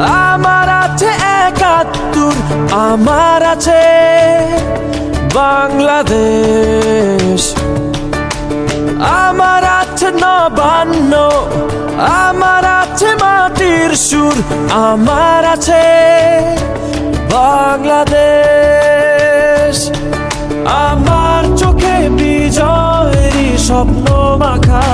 আমার আছে একাত্তর, আমার আছে বাংলাদেশ। আমার আছে নবান্ন, আমার আছে মাটির সুর, আমার আছে বাংলাদেশ। আমার চোখে বিজয়ের স্বপ্ন মাখা।